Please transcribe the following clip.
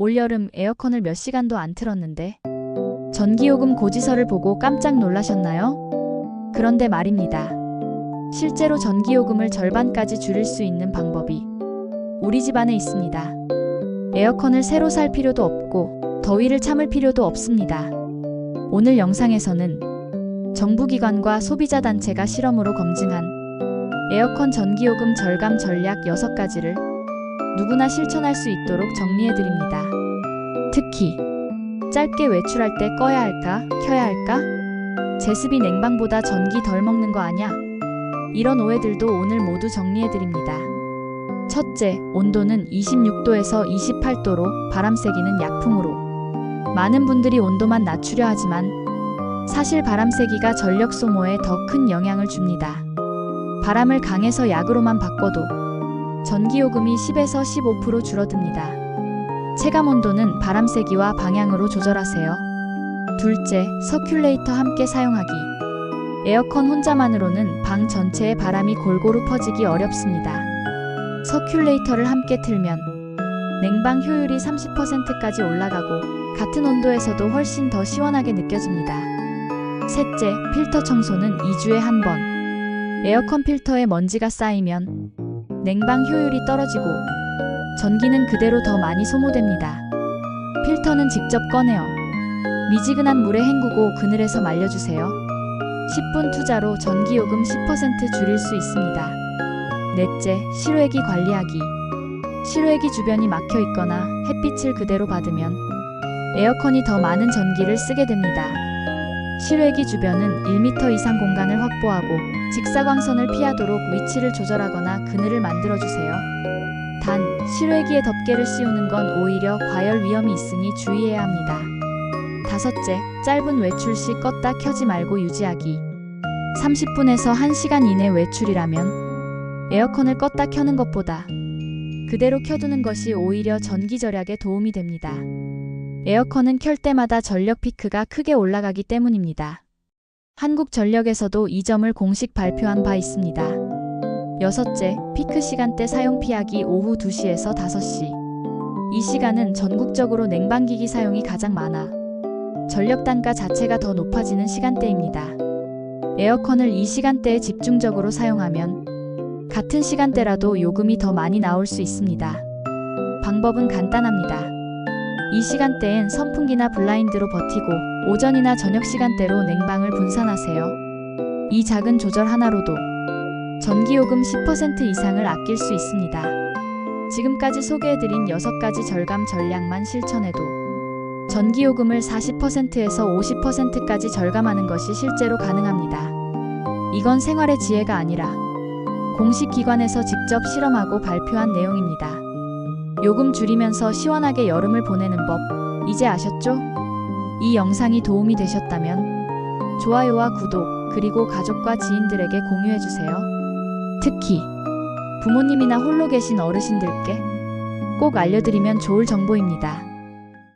올여름 에어컨을 몇 시간도 안 틀었는데 전기요금 고지서를 보고 깜짝 놀라셨나요? 그런데 말입니다. 실제로 전기요금을 절반까지 줄일 수 있는 방법이 우리 집 안에 있습니다. 에어컨을 새로 살 필요도 없고 더위를 참을 필요도 없습니다. 오늘 영상에서는 정부기관과 소비자단체가 실험으로 검증한 에어컨 전기요금 절감 전략 6가지를 누구나 실천할 수 있도록 정리해드립니다. 특히 짧게 외출할 때 꺼야 할까, 켜야 할까? 제습이 냉방보다 전기 덜 먹는 거 아냐? 이런 오해들도 오늘 모두 정리해드립니다. 첫째, 온도는 26도에서 28도로 바람 세기는 약풍으로. 많은 분들이 온도만 낮추려 하지만 사실 바람 세기가 전력 소모에 더 큰 영향을 줍니다. 바람을 강에서 약으로만 바꿔도 전기요금이 10에서 15% 줄어듭니다. 체감 온도는 바람 세기와 방향으로 조절하세요. 둘째, 서큘레이터 함께 사용하기. 에어컨 혼자만으로는 방 전체에 바람이 골고루 퍼지기 어렵습니다. 서큘레이터를 함께 틀면 냉방 효율이 30%까지 올라가고 같은 온도에서도 훨씬 더 시원하게 느껴집니다. 셋째, 필터 청소는 2주에 한 번. 에어컨 필터에 먼지가 쌓이면 냉방 효율이 떨어지고 전기는 그대로 더 많이 소모됩니다. 필터는 직접 꺼내어 미지근한 물에 헹구고 그늘에서 말려주세요. 10분 투자로 전기요금 10% 줄일 수 있습니다. 넷째, 실외기 관리하기. 실외기 주변이 막혀 있거나 햇빛을 그대로 받으면 에어컨이 더 많은 전기를 쓰게 됩니다. 실외기 주변은 1m 이상 공간을 확보하고 직사광선을 피하도록 위치를 조절하거나 그늘을 만들어주세요. 단, 실외기에 덮개를 씌우는 건 오히려 과열 위험이 있으니 주의해야 합니다. 다섯째, 짧은 외출 시 껐다 켜지 말고 유지하기. 30분에서 1시간 이내 외출이라면 에어컨을 껐다 켜는 것보다 그대로 켜두는 것이 오히려 전기 절약에 도움이 됩니다. 에어컨은 켤 때마다 전력 피크가 크게 올라가기 때문입니다. 한국전력에서도 이 점을 공식 발표한 바 있습니다. 여섯째, 피크 시간대 사용 피하기 오후 2시에서 5시. 이 시간은 전국적으로 냉방기기 사용이 가장 많아 전력 단가 자체가 더 높아지는 시간대입니다. 에어컨을 이 시간대에 집중적으로 사용하면 같은 시간대라도 요금이 더 많이 나올 수 있습니다. 방법은 간단합니다. 이 시간대엔 선풍기나 블라인드로 버티고 오전이나 저녁 시간대로 냉방을 분산하세요. 이 작은 조절 하나로도 전기요금 10% 이상을 아낄 수 있습니다. 지금까지 소개해드린 6가지 절감 전략만 실천해도 전기요금을 40%에서 50%까지 절감하는 것이 실제로 가능합니다. 이건 생활의 지혜가 아니라 공식 기관에서 직접 실험하고 발표한 내용입니다. 요금 줄이면서 시원하게 여름을 보내는 법, 이제 아셨죠? 이 영상이 도움이 되셨다면 좋아요와 구독, 그리고 가족과 지인들에게 공유해주세요. 특히 부모님이나 홀로 계신 어르신들께 꼭 알려드리면 좋을 정보입니다.